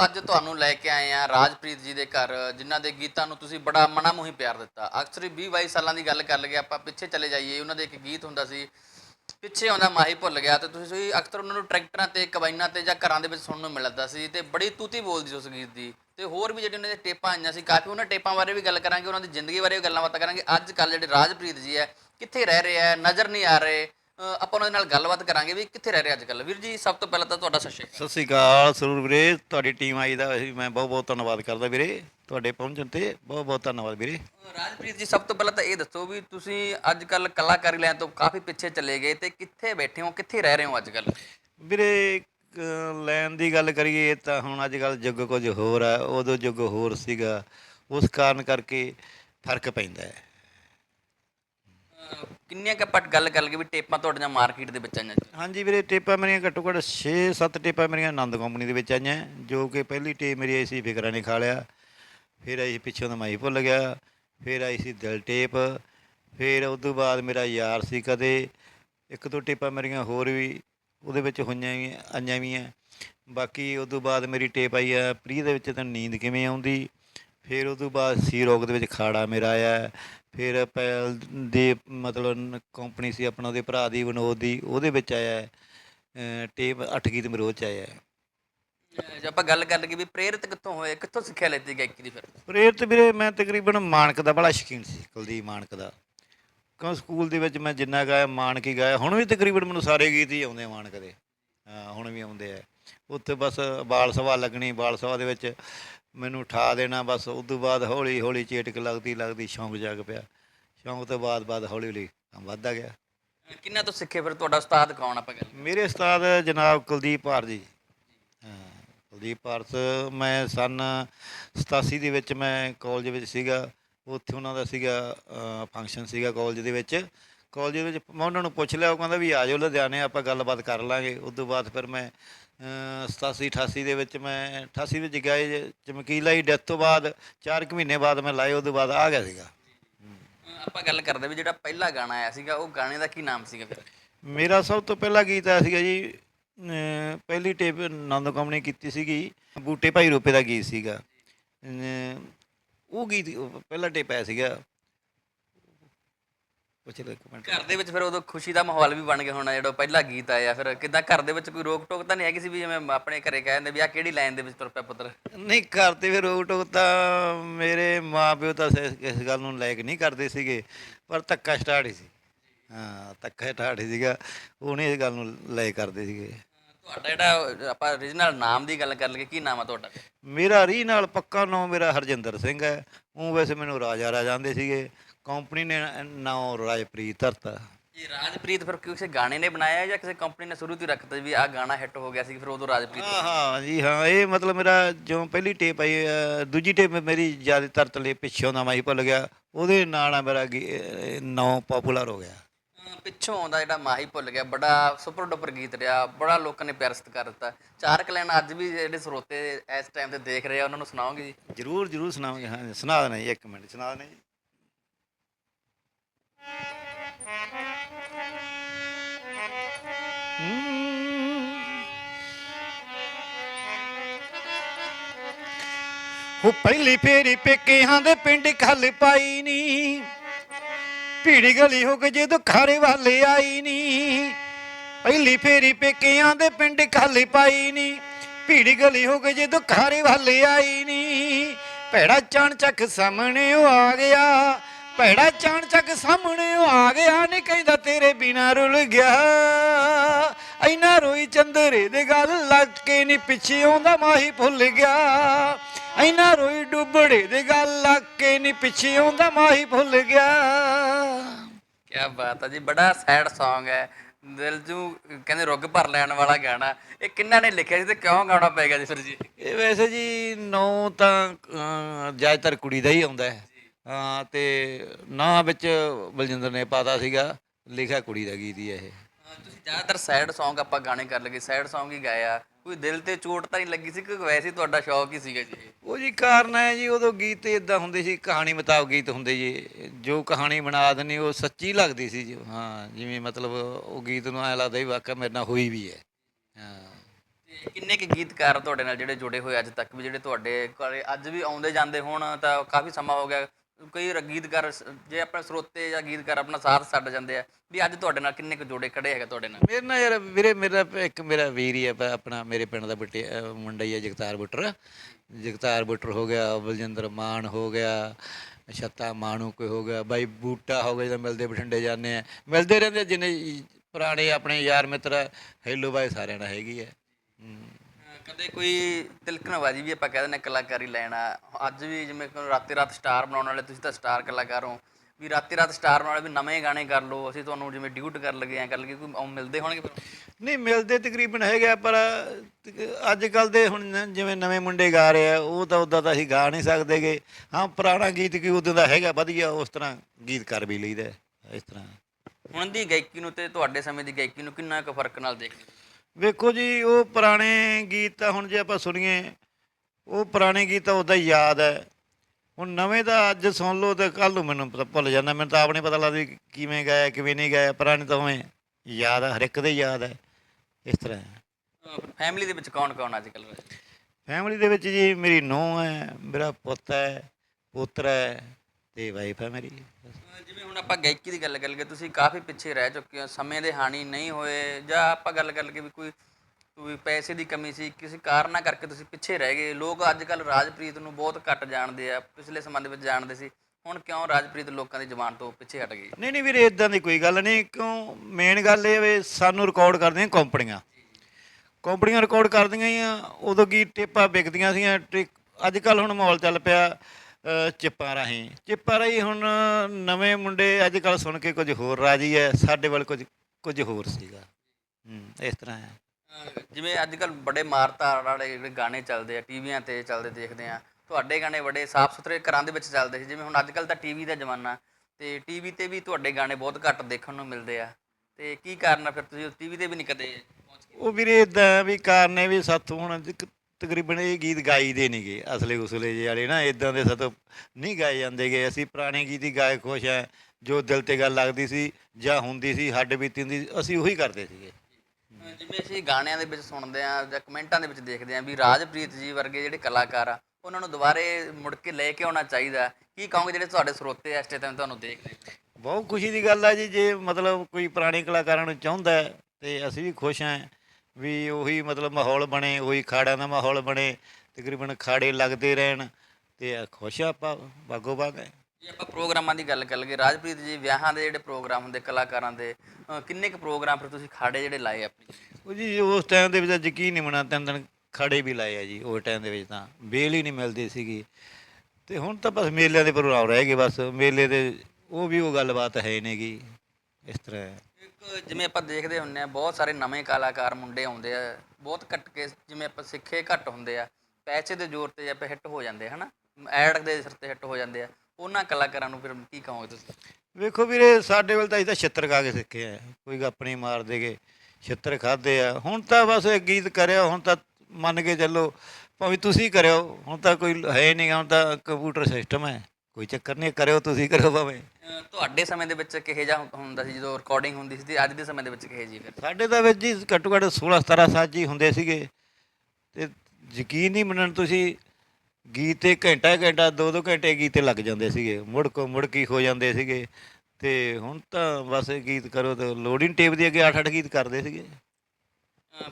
ਅੱਜ ਤੁਹਾਨੂੰ ਲੈ ਕੇ ਆਏ ਆ ਰਾਜਪ੍ਰੀਤ ਜੀ ਦੇ ਘਰ, ਜਿਨ੍ਹਾਂ ਦੇ ਗੀਤਾਂ ਨੂੰ ਤੁਸੀਂ ਬੜਾ ਮਨਾਮੂਹੀ ਪਿਆਰ ਦਿੱਤਾ। ਅਕਸਰ ਹੀ 20 22 ਸਾਲਾਂ ਦੀ ਗੱਲ ਕਰ ਲਈਏ, ਆਪਾਂ ਪਿੱਛੇ ਚਲੇ ਜਾਈਏ, ਉਹਨਾਂ ਦੇ ਇੱਕ ਗੀਤ ਹੁੰਦਾ ਸੀ, ਪਿੱਛੇ ਆਉਂਦਾ ਮਾਹੀ ਭੁੱਲ ਗਿਆ, ਤੇ ਤੁਸੀਂ ਅਕਸਰ ਉਹਨਾਂ ਨੂੰ ਟਰੈਕਟਰਾਂ ਤੇ ਕਬਾਈਨਾਂ ਤੇ ਜਾਂ ਘਰਾਂ ਦੇ ਵਿੱਚ ਸੁਣਨ ਨੂੰ ਮਿਲਦਾ ਸੀ, ਤੇ ਬੜੀ ਤੂਤੀ ਬੋਲਦੀ ਸੀ ਉਸ ਗੀਤ ਦੀ। ਤੇ ਹੋਰ ਵੀ ਜਿਹੜੇ ਉਹਨਾਂ ਦੇ ਟੇਪਾਂ ਆਈਆਂ ਸੀ, ਕਾਫੀ ਉਹਨਾਂ ਟੇਪਾਂ ਬਾਰੇ ਵੀ ਗੱਲ ਕਰਾਂਗੇ, ਉਹਨਾਂ ਦੀ ਜ਼ਿੰਦਗੀ ਬਾਰੇ ਵੀ ਗੱਲਾਂ ਬਾਤਾਂ ਕਰਾਂਗੇ। ਅੱਜ ਕੱਲ ਜਿਹੜੇ ਰਾਜਪ੍ਰੀਤ ਜੀ ਹੈ, ਕਿੱਥੇ ਰਹਿ ਰਹੇ ਹੈ, ਨਜ਼ਰ ਨਹੀਂ ਆ ਰਹੇ ਆਪਾਂ ਉਹਨਾਂ ਦੇ ਨਾਲ ਗੱਲਬਾਤ ਕਰਾਂਗੇ ਵੀ ਕਿੱਥੇ ਰਹਿ ਰਹੇ ਅੱਜ ਕੱਲ ਵੀਰ ਜੀ ਸਭ ਤੋਂ ਪਹਿਲਾਂ ਤਾਂ ਤੁਹਾਡਾ ਸਤਿ ਸ਼੍ਰੀ ਅਕਾਲ। ਸਤਿ ਸ੍ਰੀ ਅਕਾਲ ਸਰੂਰ ਵੀਰੇ ਤੁਹਾਡੀ ਟੀਮ ਆਈ ਦਾ ਅਸੀਂ ਮੈਂ ਬਹੁਤ ਬਹੁਤ ਧੰਨਵਾਦ ਕਰਦਾ ਵੀਰੇ ਤੁਹਾਡੇ ਪਹੁੰਚਣ ਤੇ ਬਹੁਤ ਬਹੁਤ ਧੰਨਵਾਦ ਵੀਰੇ। ਰਾਜਪ੍ਰੀਤ ਜੀ ਸਭ ਤੋਂ ਪਹਿਲਾਂ ਤਾਂ ਇਹ ਦੱਸੋ ਵੀ ਤੁਸੀਂ ਅੱਜ ਕੱਲ ਕਲਾਕਾਰੀ ਲੈਣ ਤੋਂ ਕਾਫੀ ਪਿੱਛੇ ਚਲੇ ਗਏ ਤੇ ਕਿੱਥੇ ਬੈਠੇ ਹੋ ਕਿੱਥੇ ਰਹਿ ਰਹੇ ਹੋ ਅੱਜ ਕੱਲ ਵੀਰੇ ਅਹ ਲੈਣ ਦੀ ਗੱਲ ਕਰੀਏ ਤਾਂ ਹੁਣ ਅੱਜ ਕੱਲ ਯੁੱਗ ਕੁਝ ਹੋਰ ਆ ਉਦੋਂ ਯੁੱਗ ਹੋਰ ਸੀਗਾ ਉਸ ਕਾਰਨ ਕਰਕੇ ਫ਼ਰਕ ਪੈਂਦਾ ਹੈ। ਕਿੰਨੀਆਂ ਕੁ ਆਪਾਂ ਗੱਲ ਕਰ ਲਈਏ ਵੀ ਟੇਪਾਂ ਤੁਹਾਡੀਆਂ ਮਾਰਕੀਟ ਦੇ ਵਿੱਚ ਆਈਆਂ ਜੀ? ਹਾਂਜੀ ਵੀਰੇ, ਟੇਪਾਂ ਮੇਰੀਆਂ ਘੱਟੋ ਘੱਟ 6-7 ਟੇਪਾਂ ਮੇਰੀਆਂ ਆਨੰਦ ਕੰਪਨੀ ਦੇ ਵਿੱਚ ਆਈਆਂ, ਜੋ ਕਿ ਪਹਿਲੀ ਟੇਪ ਮੇਰੀ ਆਈ ਸੀ ਫਿਕਰਾਂ ਨੇ ਖਾ ਲਿਆ, ਫਿਰ ਆਈ ਸੀ ਪਿੱਛੋਂ ਦਾ ਮਾਈ ਭੁੱਲ ਗਿਆ, ਫਿਰ ਆਈ ਸੀ ਦਿਲ ਟੇਪ, ਫਿਰ ਉਸ ਤੋਂ ਬਾਅਦ ਮੇਰਾ ਯਾਰ ਸੀ ਕਦੇ, ਇੱਕ ਦੋ ਟੇਪਾਂ ਮੇਰੀਆਂ ਹੋਰ ਵੀ ਉਹਦੇ ਵਿੱਚ ਹੋਈਆਂ ਵੀ, ਆਈਆਂ ਵੀ ਆ, ਬਾਕੀ ਉਸ ਤੋਂ ਬਾਅਦ ਮੇਰੀ ਟੇਪ ਆਈ ਆ ਪ੍ਰੀ ਦੇ ਵਿੱਚ ਤਾਂ ਨੀਂਦ ਕਿਵੇਂ ਆਉਂਦੀ ਫਿਰ ਉਸ ਤੋਂ ਬਾਅਦ ਸੀ ਰੋਗ ਦੇ ਵਿੱਚ ਖਾੜਾ ਮੇਰਾ ਆਇਆ। ਫਿਰ ਪੈਲ ਦੇ ਮਤਲਬ ਕੰਪਨੀ ਸੀ ਆਪਣਾ ਉਹਦੇ ਭਰਾ ਦੀ ਵਿਨੋਦ ਦੀ ਉਹਦੇ ਵਿੱਚ ਆਇਆ। ਟੇਪ 8 ਗੀਤ ਮਰੋਜ ਚ ਆਇਆ। ਜੇ ਆਪਾਂ ਗੱਲ ਕਰ ਲਈਏ ਵੀ ਪ੍ਰੇਰਿਤ ਕਿੱਥੋਂ ਹੋਏ ਕਿੱਥੋਂ ਸਿੱਖਿਆ ਲੈਤੀ ਗਾਇਕੀ ਦੀ ਫਿਰ? ਪ੍ਰੇਰਿਤ ਵੀਰੇ ਮੈਂ ਤਕਰੀਬਨ ਮਾਨਕ ਦਾ ਬੜਾ ਸ਼ੌਕੀਨ ਸੀ ਕੁਲਦੀਪ ਮਾਨਕ ਦਾ। ਕਿਉਂ ਸਕੂਲ ਦੇ ਵਿੱਚ ਮੈਂ ਜਿੰਨਾ ਗਾਇਆ ਮਾਨਕ ਹੀ ਗਾਇਆ। ਹੁਣ ਵੀ ਤਕਰੀਬਨ ਮੈਨੂੰ ਸਾਰੇ ਗੀਤ ਹੀ ਆਉਂਦੇ ਆ ਮਾਨਕ ਦੇ। ਹੁਣ ਵੀ ਆਉਂਦੇ ਆ। ਉੱਥੇ ਬਸ ਬਾਲ ਸਭਾ ਲੱਗਣੀ ਬਾਲ ਸਭਾ ਦੇ ਵਿੱਚ ਮੈਨੂੰ ਠਾ ਦੇਣਾ ਬਸ ਉਸ ਤੋਂ ਬਾਅਦ ਹੌਲੀ ਹੌਲੀ ਚੇਟਕ ਲੱਗਦੀ ਲੱਗਦੀ ਸ਼ੌਂਕ ਜਾਗ ਪਿਆ। ਸ਼ੌਂਕ ਤੋਂ ਬਾਅਦ ਬਾਅਦ ਹੌਲੀ ਹੌਲੀ ਕੰਮ ਵੱਧਦਾ ਗਿਆ। ਕਿੰਨਾ ਤੋਂ ਸਿੱਖੇ ਫਿਰ ਤੁਹਾਡਾ ਉਸਤਾਦ ਕੌਣ ਆਪਾਂ ਗੱਲ ਮੇਰੇ ਉਸਤਾਦ ਜਨਾਬ ਕੁਲਦੀਪ ਭਾਰ ਜੀ। ਹਾਂ ਕੁਲਦੀਪ ਭਾਰਤ ਮੈਂ ਸਨ 87 ਦੇ ਵਿੱਚ ਮੈਂ ਕਾਲਜ ਵਿੱਚ ਸੀਗਾ। ਉੱਥੇ ਉਹਨਾਂ ਦਾ ਸੀਗਾ ਫੰਕਸ਼ਨ ਸੀਗਾ ਕਾਲਜ ਦੇ ਵਿੱਚ। ਕਾਲਜ ਦੇ ਵਿੱਚ ਮੈਂ ਉਹਨਾਂ ਨੂੰ ਪੁੱਛ ਲਿਆ ਉਹ ਕਹਿੰਦਾ ਵੀ ਆ ਜਾਓ ਲੁਧਿਆਣੇ ਆਪਾਂ ਗੱਲਬਾਤ ਕਰ ਲਾਂਗੇ। ਉਸ ਤੋਂ ਬਾਅਦ ਫਿਰ ਮੈਂ 87 88 ਦੇ ਵਿੱਚ ਮੈਂ 88 ਵਿੱਚ ਗਿਆ ਜੀ, ਚਮਕੀਲਾ ਹੀ ਡੈਥ ਤੋਂ ਬਾਅਦ 4 ਕੁ ਮਹੀਨੇ ਬਾਅਦ ਮੈਂ ਲਾਏ ਤੋਂ ਬਾਅਦ ਆ ਗਿਆ ਸੀਗਾ। ਆਪਾਂ ਗੱਲ ਕਰਦੇ ਵੀ ਜਿਹੜਾ ਪਹਿਲਾ ਗਾਣਾ ਆਇਆ ਸੀਗਾ ਉਹ ਗਾਣੇ ਦਾ ਕੀ ਨਾਮ ਸੀਗਾ ਫਿਰ? ਮੇਰਾ ਸਭ ਤੋਂ ਪਹਿਲਾ ਗੀਤ ਆਇਆ ਸੀਗਾ ਜੀ ਪਹਿਲੀ ਟੇਪ ਆਨੰਦ ਕੌਮ ਨੇ ਕੀਤੀ ਸੀਗੀ ਬੂਟੇ ਭਾਈ ਰੂਪੇ ਦਾ ਗੀਤ ਸੀਗਾ। ਉਹ ਗੀਤ ਪਹਿਲਾ ਟੇਪ ਆਇਆ ਸੀਗਾ। ਪੁੱਛ ਲੈ ਇੱਕ ਮਿੰਟ। ਘਰ ਦੇ ਵਿੱਚ ਫਿਰ ਉਦੋਂ ਖੁਸ਼ੀ ਦਾ ਮਾਹੌਲ ਵੀ ਬਣ ਗਿਆ ਹੋਣਾ ਜਿਹੜਾ ਪਹਿਲਾ ਗੀਤ ਆਇਆ। ਫਿਰ ਕਿਦਾਂ ਘਰ ਦੇ ਵਿੱਚ ਕੋਈ ਰੋਕ ਟੋਕ ਤਾਂ ਨਹੀਂ ਹੈਗੀ ਸੀ ਵੀ ਜਿਵੇਂ ਆਪਣੇ ਘਰੇ ਕਹਿੰਦੇ ਵੀ ਆ ਕਿਹੜੀ ਲਾਈਨ ਦੇ ਵਿੱਚ ਤੁਰ ਪਿਆ ਪੁੱਤਰ? ਨਹੀਂ ਘਰ ਤੇ ਫਿਰ ਰੋਕ ਟੋਕ ਤਾਂ ਮੇਰੇ ਮਾਪਿਓ ਤਾਂ ਇਸ ਇਸ ਗੱਲ ਨੂੰ ਲਾਇਕ ਨਹੀਂ ਕਰਦੇ ਸੀਗੇ ਪਰ ਧੱਕਾ ਸਟਾਰਟ ਹੀ ਸੀ। ਹਾਂ ਧੱਕਾ ਸਟਾਰਟ ਹੀ ਸੀਗਾ ਉਹ ਨਹੀਂ ਇਸ ਗੱਲ ਨੂੰ ਲਾਇਕ ਕਰਦੇ ਸੀਗੇ। ਤੁਹਾਡਾ ਜਿਹੜਾ ਆਪਾਂ origignal ਨਾਮ ਦੀ ਗੱਲ ਕਰ ਲਈਏ ਕੀ ਨਾਮ ਆ ਤੁਹਾਡਾ? ਮੇਰਾ ਰੀ ਨਾਲ ਪੱਕਾ ਨਾਮ ਮੇਰਾ ਹਰਜਿੰਦਰ ਸਿੰਘ ਹੈ। ਉਹ ਵੈਸੇ ਮੈਨੂੰ ਰਾਜਾ ਰਾਜਾ ਜਾਂਦੇ ਸੀਗੇ। ਕੰਪਨੀ ਨੇ ਨਾਮ ਰਾਜਪ੍ਰੀਤ ਧਰਤਾ। ਇਹ ਰਾਜਪ੍ਰੀਤ ਫਿਰ ਕਿਸੇ ਗਾਣੇ ਨੇ ਬਣਾਇਆ ਜਾਂ ਕਿਸੇ ਕੰਪਨੀ ਨੇ ਸ਼ੁਰੂ ਤੋਂ ਹੀ ਰੱਖਤਾ ਵੀ ਆਹ ਗਾਣਾ ਹਿੱਟ ਹੋ ਗਿਆ ਸੀ ਫਿਰ ਉਦੋਂ ਰਾਜਪ੍ਰੀਤ ਹਾਂ ਹਾਂ ਜੀ ਹਾਂ ਇਹ ਮਤਲਬ ਮੇਰਾ ਜੋ ਪਹਿਲੀ ਟੇਪ ਆਈ ਅ, ਦੂਜੀ ਟੇਪ ਮੇਰੀ ਜ਼ਿਆਦਾਤਰ ਤਲੇ ਪਿੱਛੋਂ ਦਾ ਮਾਈ ਭੁੱਲ ਗਿਆ ਉਹਦੇ ਨਾਲ ਆ ਮੇਰਾ ਨਾਮ ਪਪੂਲਰ ਹੋ ਗਿਆ। ਪਿੱਛੋਂ ਆਉਂਦਾ ਜਿਹੜਾ ਮਾਹੀ ਭੁੱਲ ਗਿਆ ਬੜਾ ਸੁਪਰ ਡੁਪਰ ਗੀਤ ਰਿਹਾ ਬੜਾ ਲੋਕਾਂ ਨੇ ਪਿਆਰ ਸਤਿਕਾਰ ਦਿੱਤਾ। ਚਾਰ ਕਲੈਨ ਅੱਜ ਵੀ ਜਿਹੜੇ ਸਰੋਤੇ ਇਸ ਟਾਈਮ ਤੇ ਦੇਖ ਰਹੇ ਆ ਉਹਨਾਂ ਨੂੰ ਸੁਣਾਓਗੇ ਜੀ? ਜਰੂਰ ਜਰੂਰ ਸੁਣਾਵਾਂਗੇ ਹਾਂ ਸੁਣਾ ਦੇਣਾ ਜੀ ਇੱਕ ਮਿੰਟ ਸੁਣਾ ਦੇਣਾ ਜੀ। ਉਹ ਪਹਿਲੀ ਫੇਰੀ ਪੇਕਿਆਂ ਦੇ ਪਿੰਡ ਖੱਲ ਪਾਈ ਨੀ। ਭੀੜੀ ਗਲੀ ਹੋ ਕੇ ਜਦੋਂ ਖਾਰੇ ਵਾਲੇ ਆਈ ਨੀ। ਪਹਿਲੀ ਫੇਰੀ ਪੇਕਿਆਂ ਦੇ ਪਿੰਡ ਖੱਲ ਪਾਈ ਨੀ। ਭੀੜੀ ਗਲੀ ਹੋ ਕੇ ਜਦੋਂ ਖਾਰੇ ਵਾਲੇ ਆਈ ਨੀ। ਭੈੜਾ ਚਾਣ ਚੱਕ ਸਾਹਮਣੇ ਉਹ ਆ ਗਿਆ। ਭੈੜਾ ਚਾਣ ਚੱਕ ਸਾਹਮਣੇ ਉਹ ਆ ਗਿਆ ਨੀ ਕਹਿੰਦਾ ਤੇਰੇ ਬਿਨਾ ਰੁਲ ਗਿਆ। ਐਨਾ ਰੋਈ ਚੰਦਰੇ ਦੇ ਗੱਲ ਲੱਗ ਕੇ ਨੀ ਪਿੱਛੇ ਆਉਂਦਾ ਮਾਹੀ ਭੁੱਲ ਗਿਆ। ਐਨਾ ਰੋਈ ਡੁੱਬੜੇ ਦੇ ਗੱਲ ਲੱਗ ਕੇ ਨੀ ਪਿੱਛੇ ਆਉਂਦਾ ਮਾਹੀ ਭੁੱਲ ਗਿਆ। ਕੀ ਬਾਤ ਆ ਜੀ ਬੜਾ ਸੈਡ Song ਹੈ। ਦਿਲ ਨੂੰ ਕਹਿੰਦੇ ਰੁੱਗ ਭਰ ਲੈਣ ਵਾਲਾ ਗਾਣਾ। ਇਹ ਕਿੰਨਾ ਨੇ ਲਿਖਿਆ ਸੀ ਤੇ ਕਿਉਂ ਗਾਉਣਾ ਪੈ ਗਿਆ ਜੀ ਫਿਰ ਜੀ? ਇਹ ਵੈਸੇ ਜੀ ਨੌ ਤਾਂ ਜ਼ਿਆਦਾਤਰ ਕੁੜੀ ਦਾ ਹੀ ਆਉਂਦਾ ਹੈ ਹਾਂ। ਤੇ ਨਾਂ ਵਿੱਚ ਬਲਜਿੰਦਰ ਨੇ ਪਾਤਾ ਸੀਗਾ ਲਿਖਿਆ ਕੁੜੀ ਦਾ ਗੀਤ ਹੀ ਹੈ ਇਹ ਤੁਸੀਂ ਜ਼ਿਆਦਾਤਰ ਸੈਡ Song ਆਪਾਂ ਗਾਣੇ ਕਰ ਲਗੇ ਸੈਡ Song ਹੀ ਗਾਇਆ ਕੋਈ ਦਿਲ ਤੇ ਚੋਟ ਤਾਂ ਨਹੀਂ ਲੱਗੀ ਸੀ ਕਿ ਵੈਸੇ ਹੀ ਤੁਹਾਡਾ ਸ਼ੌਕ ਹੀ ਸੀਗਾ ਜੀ? ਉਹ ਜੀ ਕਾਰਨ ਹੈ ਜੀ ਉਦੋਂ ਗੀਤ ਇਦਾਂ ਹੁੰਦੇ ਸੀ ਕਹਾਣੀ ਮੁਤਾਬਕ ਗੀਤ ਹੁੰਦੇ ਜੀ। ਜੋ ਕਹਾਣੀ ਬਣਾ ਦਿੰਨੀ ਉਹ ਸੱਚੀ ਲੱਗਦੀ ਸੀ ਜੀ। ਹਾਂ ਜਿਵੇਂ ਮਤਲਬ ਉਹ ਗੀਤ ਨੂੰ ਐ ਲੱਗਦਾ ਵੀ ਵਾਕਿਆ ਮੇਰੇ ਨਾਲ ਹੋਈ ਵੀ ਹੈ। ਹਾਂ। ਕਿੰਨੇ ਕੁ ਗੀਤਕਾਰ ਤੁਹਾਡੇ ਨਾਲ ਜਿਹੜੇ ਜੁੜੇ ਹੋਏ ਅੱਜ ਤੱਕ? ਵੀ ਜਿਹੜੇ ਤੁਹਾਡੇ ਘਰੇ ਅੱਜ ਵੀ ਆਉਂਦੇ ਜਾਂਦੇ ਹੋਣ ਤਾਂ ਕਾਫੀ ਸਮਾਂ ਹੋ ਗਿਆ। ਕਈ ਗੀਤਕਾਰ ਸ- ਜੇ ਆਪਣੇ ਸਰੋਤੇ ਜਾਂ ਗੀਤਕਾਰ ਆਪਣਾ ਸਾਥ ਛੱਡ ਜਾਂਦੇ ਆ ਵੀ ਅੱਜ ਤੁਹਾਡੇ ਨਾਲ ਕਿੰਨੇ ਕੁ ਜੋੜੇ ਖੜੇ ਹੈਗੇ ਤੁਹਾਡੇ ਨਾਲ? ਮੇਰੇ ਨਾਲ ਯਾਰ ਵੀਰੇ ਮੇਰਾ ਇੱਕ ਮੇਰਾ ਵੀਰ ਹੀ ਹੈ ਪ- ਆਪਣਾ ਮੇਰੇ ਪਿੰਡ ਦਾ ਬਟੇ ਅਹ ਮੁੰਡਾ ਹੀ ਹੈ ਜਗਤਾਰ ਬੁੱਟਰ। ਜਗਤਾਰ ਬੁੱਟਰ ਹੋ ਗਿਆ ਬਲਜਿੰਦਰ ਮਾਨ ਹੋ ਗਿਆ ਛੱਤਾ ਮਾਣੂ ਕੋਈ ਹੋ ਗਿਆ ਬਾਈ ਬੂਟਾ ਹੋ ਗਿਆ ਜਦੋਂ ਮਿਲਦੇ ਬਠਿੰਡੇ ਜਾਂਦੇ ਆ। ਮਿਲਦੇ ਰਹਿੰਦੇ ਆ ਜਿੰਨੇ ਹੀ ਪੁਰਾਣੇ ਆਪਣੇ ਯਾਰ ਮਿੱਤਰ ਆ, ਹੈਲੋ ਬਾਈ ਸਾਰਿਆਂ ਨਾਲ ਹੈਗੀ ਹੈ ਹੂੰ। ਕਦੇ ਕੋਈ ਤਿਲਕਣਬਾਜੀ ਵੀ ਆਪਾਂ ਕਹਿ ਦਿੰਦੇ ਹਾਂ ਕਲਾਕਾਰੀ ਲੈਣਾ ਅੱਜ ਵੀ ਜਿਵੇਂ ਕਿ ਰਾਤੇ ਰਾਤ ਸਟਾਰ ਬਣਾਉਣ ਵਾਲੇ ਤੁਸੀਂ ਤਾਂ ਸਟਾਰ ਕਲਾਕਾਰ ਹੋ। ਵੀ ਰਾਤੇ ਰਾਤ ਸਟਾਰ ਬਣਾਉਣ ਵਾਲੇ ਵੀ ਨਵੇਂ ਗਾਣੇ ਕਰ ਲਓ। ਅਸੀਂ ਤੁਹਾਨੂੰ ਜਿਵੇਂ ਡਿਊਟ ਕਰ ਲਗੇ ਆ ਕਰ ਲਗੇ ਕੋਈ ਉਹ ਮਿਲਦੇ ਹੋਣਗੇ ਫਿਰ? ਨਹੀਂ ਮਿਲਦੇ ਤਕਰੀਬਨ ਹੈਗੇ ਪਰ ਅੱਜ ਕੱਲ ਦੇ ਹੁਣ ਨ- ਜਿਵੇਂ ਨਵੇਂ ਮੁੰਡੇ ਗਾ ਰਹੇ ਆ ਉਹ ਤਾਂ ਉਦਾਂ ਤਾਂ ਅਸੀਂ ਗਾ ਨਹੀਂ ਸਕਦੇਗੇ। ਹਾਂ ਪੁਰਾਣਾ ਗੀਤ ਕੀ ਉਦੋਂ ਦਾ ਹੈਗਾ? ਵਧੀਆ ਉਸ ਤਰ੍ਹਾਂ ਗੀਤ ਕਰ ਵੀ ਲਈਦਾ ਹੈ, ਇਸ ਤਰ੍ਹਾਂ। ਹੁਣ ਦੀ ਗਾਇਕੀ ਨੂੰ ਤੇ ਤੁਹਾਡੇ ਸਮੇਂ ਦੀ ਗਾਇਕੀ ਨੂੰ ਕਿੰਨਾ ਕੁ ਫ਼ਰਕ ਨਾਲ ਦੇਖਦੇ ਹੋ? ਵੇਖੋ ਜੀ ਉਹ ਪੁਰਾਣੇ ਗੀਤ ਹੁਣ ਜੇ ਆਪਾਂ ਸੁਣੀਏ ਉਹ ਪੁਰਾਣੇ ਗੀਤ ਹੀ ਯਾਦ ਹੈ। ਹੁਣ ਨਵੇਂ ਤਾਂ ਅੱਜ ਸੁਣ ਲਓ ਤੇ ਕੱਲ ਨੂੰ ਮੈਨੂੰ ਪਤਾ ਭੁੱਲ ਜਾਂਦਾ ਮੈਨੂੰ ਤਾਂ ਆਪਣੇ ਪਤਾ ਲੱਗਦਾ ਕਿਵੇਂ ਗਾਇਆ ਕਿਵੇਂ ਨਹੀਂ ਗਾਇਆ ਪੁਰਾਣੇ ਤਾਂ ਉਵੇਂ ਯਾਦ ਆ ਹਰ ਇੱਕ ਦੇ ਯਾਦ ਹੈ ਇਸ ਤਰ੍ਹਾਂ ਹੈ। ਫੈਮਿਲੀ ਦੇ ਵਿੱਚ ਕੌਣ ਕੌਣ ਅੱਜ ਕੱਲ ਫੈਮਿਲੀ ਦੇ ਵਿੱਚ ਜੀ ਮੇਰੀ ਨੂੰਹ ਹੈ ਮੇਰਾ ਪੁੱਤ ਹੈ ਪੁੱਤਰ ਹੈ ਤੇ ਵਾਈਫ ਹੈ ਮੇਰੀ। ਜਿਵੇਂ ਹੁਣ ਆਪਾਂ ਗਾਇਕੀ ਦੀ ਗੱਲ ਕਰ ਲਈਏ ਤੁਸੀਂ ਕਾਫੀ ਪਿੱਛੇ ਰਹਿ ਚੁੱਕੇ ਹੋ, ਸਮੇਂ ਦੇ ਹਾਨੀ ਨਹੀਂ ਹੋਏ, ਜਾਂ ਆਪਾਂ ਗੱਲ ਕਰ ਲਈਏ ਵੀ ਕੋਈ ਕੋਈ ਪੈਸੇ ਦੀ ਕਮੀ ਸੀ, ਕਿਸੇ ਕਾਰਨਾਂ ਕਰਕੇ ਤੁਸੀਂ ਪਿੱਛੇ ਰਹਿ ਗਏ, ਲੋਕ ਅੱਜ ਕੱਲ ਰਾਜਪ੍ਰੀਤ ਨੂੰ ਬਹੁਤ ਘੱਟ ਜਾਣਦੇ ਆ, ਪਿਛਲੇ ਸਮਾਂ ਦੇ ਵਿੱਚ ਜਾਣਦੇ ਸੀ, ਹੁਣ ਕਿਉਂ ਰਾਜਪ੍ਰੀਤ ਲੋਕਾਂ ਦੀ ਜ਼ੁਬਾਨ ਤੋਂ ਪਿੱਛੇ ਹਟ ਗਈ? ਨਹੀਂ ਨਹੀਂ ਵੀਰੇ ਇਦਾਂ ਦੀ ਕੋਈ ਗੱਲ ਨਹੀਂ, ਕਿਉਂ? ਮੇਨ ਗੱਲ ਇਹ ਵੀ ਸਾਨੂੰ ਰਿਕਾਰਡ ਕਰਦੀਆਂ ਕੰਪਨੀਆਂ। ਕੰਪਨੀਆਂ ਰਿਕਾਰਡ ਕਰਦੀਆਂ ਹੀ ਆ, ਉਦੋਂ ਕੀ ਟੇਪਾਂ ਵਿਕਦੀਆਂ ਸੀਆਂ ਅੱਜ ਕੱਲ ਹੁਣ ਮਾਹੌਲ ਚੱਲ ਪਿਆ ਚਿੱਪਾਂ ਰਾਹੀਂ। ਚਿੱਪਾਂ ਰਾਹੀਂ ਹੁਣ ਨਵੇਂ ਮੁੰਡੇ ਅੱਜ ਕੱਲ ਸੁਣ ਕੇ ਕੁਝ ਹੋਰ ਰਾਜੀ ਹੈ ਸਾਡੇ ਵੱਲ ਕੁਝ ਕੁਝ ਹੋਰ ਸੀਗਾ। ਹੂੰ ਇਸ ਤਰ੍ਹਾਂ ਹੈ ਜਿਵੇਂ ਅੱਜ ਕੱਲ ਬੜੇ ਮਾਰਤਾਰ ਵਾਲੇ ਜਿਹੜੇ ਗਾਣੇ ਚੱਲਦੇ ਆ ਟੀਵੀਆਂ ਤੇ ਚੱਲਦੇ ਦੇਖਦੇ ਆ ਤੁਹਾਡੇ ਗਾਣੇ ਬੜੇ ਸਾਫ਼ ਸੁਥਰੇ ਘਰਾਂ ਦੇ ਵਿੱਚ ਚੱਲਦੇ ਸੀ। ਜਿਵੇਂ ਹੁਣ ਅੱਜ ਕੱਲ ਤਾਂ ਟੀਵੀ ਦਾ ਜ਼ਮਾਨਾ ਤੇ ਟੀਵੀ ਤੇ ਵੀ ਤੁਹਾਡੇ ਗਾਣੇ ਬਹੁਤ ਘੱਟ ਦੇਖਣ ਨੂੰ ਮਿਲਦੇ ਆ। ਤੇ ਕੀ ਕਾਰਨ ਆ ਫਿਰ ਤੁਸੀਂ ਟੀਵੀ ਤੇ ਵੀ ਨਹੀਂ ਕਦੇ ਉਹ ਵੀਰੇ ਇਦਾਂ ਵੀ ਕਾਰਨ ਵੀ ਸਾਥੋਂ ਹੁਣ ਤਕਰੀਬਨ ਇਹ ਗੀਤ ਗਾਈ ਦੇ ਨਹੀਂਗੇ ਅਸਲੇ ਉਸਲੇ ਜਿਹੇ ਵਾਲੇ ਨਾ ਇਦਾਂ ਦੇ ਸਾਥੋਂ ਨਹੀਂ ਗਾਏ ਜਾਂਦੇਗੇ ਅਸੀਂ ਪੁਰਾਣੇ ਗੀਤ ਹੀ ਗਾਏ ਖੁਸ਼ ਆ ਜੋ ਦਿਲ ਤੇ ਗੱਲ ਲੱਗਦੀ ਸੀ ਜਾਂ ਹੁੰਦੀ ਸੀ ਹੱਡ ਬੀਤੀ ਹੁੰਦੀ ਸੀ ਅਸੀਂ ਉਹੀ ਕਰਦੇ ਸੀਗੇ। ਜਿਵੇਂ ਅਸੀਂ ਗਾਣਿਆਂ ਦੇ ਵਿੱਚ ਸੁਣਦੇ ਆ ਜਾਂ ਕਮੈਂਟਾਂ ਦੇ ਵਿੱਚ ਦੇਖਦੇ ਆ ਵੀ ਰਾਜਪ੍ਰੀਤ ਜੀ ਵਰਗੇ ਜਿਹੜੇ ਕਲਾਕਾਰ ਆ ਉਹਨਾਂ ਨੂੰ ਦੁਬਾਰੇ ਮੁੜ ਕੇ ਲੈ ਕੇ ਆਉਣਾ ਚਾਹੀਦਾ। ਕੀ ਕਹੋਗੇ ਜਿਹੜੇ ਤੁਹਾਡੇ ਸਰੋਤੇ ਇਸ ਟਾਈਮ ਤੁਹਾਨੂੰ ਦੇਖਦੇ ਆ? ਬਹੁਤ ਖੁਸ਼ੀ ਦੀ ਗੱਲ ਹੈ ਜੀ ਜੇ ਮਤਲਬ ਕੋਈ ਪੁਰਾਣੇ ਕਲਾਕਾਰਾਂ ਨੂੰ ਚਾਹੁੰਦਾ ਹੈ ਤੇ ਅਸੀਂ ਵੀ ਖੁਸ਼ ਹਾਂ ਵੀ ਉਹੀ ਮਤਲਬ ਮਾਹੌਲ ਬਣੇ ਉਹੀ ਖਾੜਿਆਂ ਦਾ ਮਾਹੌਲ ਬਣੇ ਤਕਰੀਬਨ ਖਾੜੇ ਲੱਗਦੇ ਰਹਿਣ ਤੇ ਖੁਸ਼ ਆਪਾਂ ਬਾਗੋ ਬਾਗ ਹੈ। ਜੇ ਆਪਾਂ ਪ੍ਰੋਗਰਾਮਾਂ ਦੀ ਗੱਲ ਕਰ ਲਈਏ ਰਾਜਪ੍ਰੀਤ ਜੀ ਵਿਆਹਾਂ ਦੇ ਜਿਹੜੇ ਪ੍ਰੋਗਰਾਮ ਹੁੰਦੇ ਕਲਾਕਾਰਾਂ ਦੇ ਅਹ ਕਿੰਨੇ ਕੁ ਪ੍ਰੋਗਰਾਮ ਫਿਰ ਤੁਸੀਂ ਖਾੜੇ ਜਿਹੜੇ ਲਾਏ ਆਪਣੀ? ਉਹ ਜੀ ਉਸ ਟਾਈਮ ਦੇ ਵਿੱਚ ਤਾਂ ਯਕੀਨ ਨਹੀਂ ਮਨਾ ਤਿੰਨ ਦਿਨ ਖੜੇ ਵੀ ਲਾਏ ਆ ਜੀ ਉਸ ਟਾਈਮ ਦੇ ਵਿੱਚ ਤਾਂ ਬੇਲ ਹੀ ਨਹੀਂ ਮਿਲਦੀ ਸੀਗੀ। ਤੇ ਹੁਣ ਤਾਂ ਬਸ ਮੇਲਿਆਂ ਦੇ ਪ੍ਰੋਗਰਾਮ ਰਹਿ ਗਏ ਬਸ ਮੇਲੇ ਦੇ ਉਹ ਵੀ ਉਹ ਗੱਲਬਾਤ ਹੈ ਨਹੀਂਗੀ ਇਸ ਤਰ੍ਹਾਂ ਹੈ। ਜਿਵੇਂ ਆਪਾਂ ਦੇਖਦੇ ਹੁੰਨੇ ਆ ਬਹੁਤ ਸਾਰੇ ਨਵੇਂ ਕਲਾਕਾਰ ਮੁੰਡੇ ਆਉਂਦੇ ਆ, ਬਹੁਤ ਘੱਟ ਕੇ ਜਿਵੇਂ ਆਪਾਂ ਸਿੱਖੇ ਘੱਟ ਹੁੰਦੇ ਆ, ਪੈਸੇ ਦੇ ਜ਼ੋਰ ਤੇ ਆਪਾਂ ਹਿੱਟ ਹੋ ਜਾਂਦੇ ਆ, ਹਨਾ? ਐਡ ਦੇ ਸਿਰ ਤੇ ਹਿੱਟ ਹੋ ਜਾਂਦੇ ਆ। ਉਹਨਾਂ ਕਲਾਕਾਰਾਂ ਨੂੰ ਫਿਰ ਕੀ ਕਹੋਗੇ ਤੁਸੀਂ? ਵੇਖੋ ਵੀਰੇ, ਸਾਡੇ ਵੱਲ ਤਾਂ ਅਸੀਂ ਤਾਂ ਛਿੱਤਰ ਖਾ ਕੇ ਸਿੱਖੇ ਆ। ਕੋਈ ਗੱਪ ਨਹੀਂ ਮਾਰ ਦੇਗੇ, ਛਿੱਤਰ ਖਾਦੇ ਆ। ਹੁਣ ਤਾਂ ਬਸ ਗੀਤ ਕਰਿਆ, ਹੁਣ ਤਾਂ ਮੰਨ ਕੇ ਚੱਲੋ, ਭਾਵੇਂ ਤੁਸੀਂ ਕਰਿਓ, ਹੁਣ ਤਾਂ ਕੋਈ ਹੈ ਨਹੀਂ ਹੁਣ ਤਾਂ ਕੰਪਿਊਟਰ ਸਿਸਟਮ ਹੈ। ਕੋਈ ਚੱਕਰ ਨਹੀਂ, ਕਰਿਓ ਤੁਸੀਂ, ਕਰਿਓ ਭਾਵੇਂ। ਤੁਹਾਡੇ ਸਮੇਂ ਦੇ ਵਿੱਚ ਕਿਹੇ ਜਿਹਾ ਹੁੰਦਾ ਸੀ ਜਦੋਂ ਰਿਕਾਰਡਿੰਗ ਹੁੰਦੀ ਸੀ ਤੇ ਅੱਜ ਦੇ ਸਮੇਂ ਦੇ ਵਿੱਚ ਕਿਹੇ ਜੀ ਫਿਰ? ਸਾਡੇ ਤਾਂ ਵਿੱਚ ਜੀ ਘੱਟੋ ਘੱਟ 16 17 ਸਾਲ ਜੀ ਹੁੰਦੇ ਸੀਗੇ ਤੇ ਯਕੀਨ ਨਹੀਂ ਮੰਨਣ ਤੁਸੀਂ ਗੀਤ ਤੇ ਘੰਟਾ ਘੰਟਾ ਦੋ ਦੋ ਘੰਟੇ ਗੀਤ ਤੇ ਲੱਗ ਜਾਂਦੇ ਸੀਗੇ ਮੁੜ ਕੋ ਮੁੜ ਕੀ ਹੋ ਜਾਂਦੇ ਸੀਗੇ ਤੇ ਹੁਣ ਤਾਂ ਬਸ ਗੀਤ ਕਰੋ ਤੇ ਲੋਡਿੰਗ ਟੇਪ ਦੇ ਅੱਗੇ 8-8 ਗੀਤ ਕਰਦੇ ਸੀਗੇ।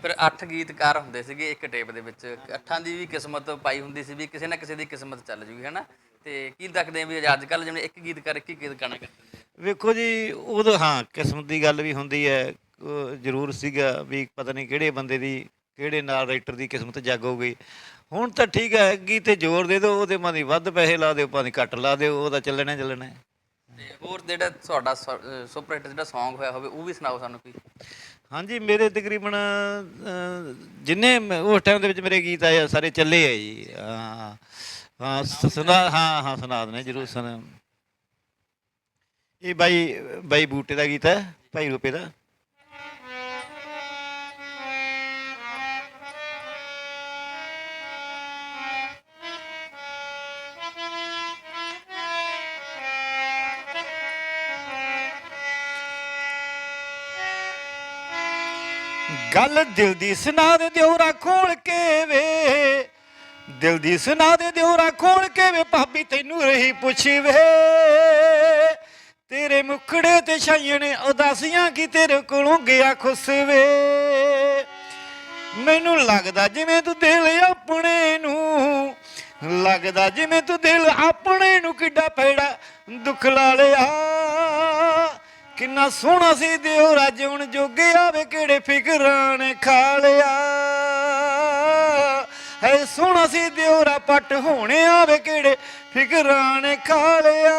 ਫਿਰ 8 ਗੀਤਕਾਰ ਹੁੰਦੇ ਸੀਗੇ ਇੱਕ ਟੇਪ ਦੇ ਵਿੱਚ ਅੱਠਾਂ ਦੀ ਵੀ ਕਿਸਮਤ ਪਾਈ ਹੁੰਦੀ ਸੀ ਵੀ ਕਿਸੇ ਨਾ ਕਿਸੇ ਦੀ ਕਿਸਮਤ ਚੱਲ ਜੂਗੀ ਹਨਾ? ਤੇ ਕੀ ਤੱਕਦੇ ਆ ਵੀ ਅੱਜ ਕੱਲ ਜਿਵੇਂ ਇੱਕ ਗੀਤਕਾਰ ਇੱਕ ਹੀ ਗੀਤ ਗਾਣਾ ਕਰਦੇ ਵੇਖੋ ਜੀ ਉਦੋਂ ਹਾਂ ਕਿਸਮਤ ਦੀ ਗੱਲ ਵੀ ਹੁੰਦੀ ਹੈ। ਉਹ ਜ਼ਰੂਰ ਸੀਗਾ ਵੀ ਪਤਾ ਨਹੀਂ ਕਿਹੜੇ ਬੰਦੇ ਦੀ ਕਿਹੜੇ ਨਾਲ ਰਾਈਟਰ ਦੀ ਕਿਸਮਤ ਜਾਗੋਗੀ ਹੁਣ ਤਾਂ ਠੀਕ ਹੈ ਗੀਤ ਤੇ ਜ਼ੋਰ ਦੇ ਦਿਓ ਉਹਦੇ ਮਾਦੀ ਵੱਧ ਪੈਸੇ ਲਾ ਦਿਓ ਭਾਵੇਂ ਘੱਟ ਲਾ ਦਿਓ ਉਹਦਾ ਚੱਲਣਾ ਹੀ ਚੱਲਣਾ ਹੈ। ਤੇ ਹੋਰ ਜਿਹੜਾ ਤੁਹਾਡਾ ਸੁਪਰ ਹਿੱਟ ਜਿਹੜਾ Song ਹੋਇਆ ਹੋਵੇ ਉਹ ਵੀ ਸੁਣਾਓ ਸਾਨੂੰ ਕੋਈ? ਹਾਂਜੀ ਮੇਰੇ ਤਕਰੀਬਨ ਅਹ, ਜਿੰਨੇ ਮ- ਉਸ ਟਾਈਮ ਦੇ ਵਿੱਚ ਮੇਰੇ ਗੀਤ ਆਏ ਆ, ਸਾਰੇ ਚੱਲੇ ਆ ਜੀ। ਹਾਂ। ਹਾਂ ਸੁਣਾ, ਹਾਂ ਹਾਂ, ਸੁਣਾ ਦਨੇ ਜਰੂਰ ਸੁਣਾ। ਇਹ ਬਾਈ ਬਾਈ ਬੂਟੇ ਦਾ ਗੀਤ ਹੈ, ਭਾਈ ਰੂਪੇ ਦਾ। ਗੱਲ ਦਿਲ ਦੀ ਸੁਣਾ ਦੇ ਦਿਉਰਾ ਖੋਲ ਕੇ ਵੇ। ਦਿਲ ਦੀ ਸੁਣਾ ਦੇ ਦਿਉਰਾ ਖੋਲ ਕੇ ਵੇ ਭਾਬੀ ਤੈਨੂੰ ਰਹੀ ਪੁੱਛਵੇ। ਤੇਰੇ ਮੁਖੜੇ ਤੇ ਛਾਈਆਂ ਉਦਾਸੀਆਂ ਕੀ ਤੇਰੇ ਕੋਲੋਂ ਗਿਆ ਖੁਸਵੇ। ਮੈਨੂੰ ਲੱਗਦਾ ਜਿਵੇਂ ਤੂੰ ਦਿਲ ਆਪਣੇ ਨੂੰ, ਲੱਗਦਾ ਜਿਵੇਂ ਤੂੰ ਦਿਲ ਆਪਣੇ ਨੂੰ ਕਿੱਡਾ ਪੈੜਾ ਦੁੱਖ ਲਾ ਲਿਆ। ਕਿੰਨਾ ਸੋਹਣਾ ਸੀ ਦਿਓ ਰਾਜ ਹੁਣ ਜੋਗੇ ਵੇ ਕਿਹੜੇ ਫਿਕਰਾਂ ਨੇ ਖਾ ਲਿਆ। ਹੈ ਸੋਹਣਾ ਸੀ ਦਿਓਰਾ ਪੱਟ ਹੋਣੇ ਆਵੇ ਕਿਹੜੇ ਫਿਕਰਾਂ ਨੇ ਖਾ ਲਿਆ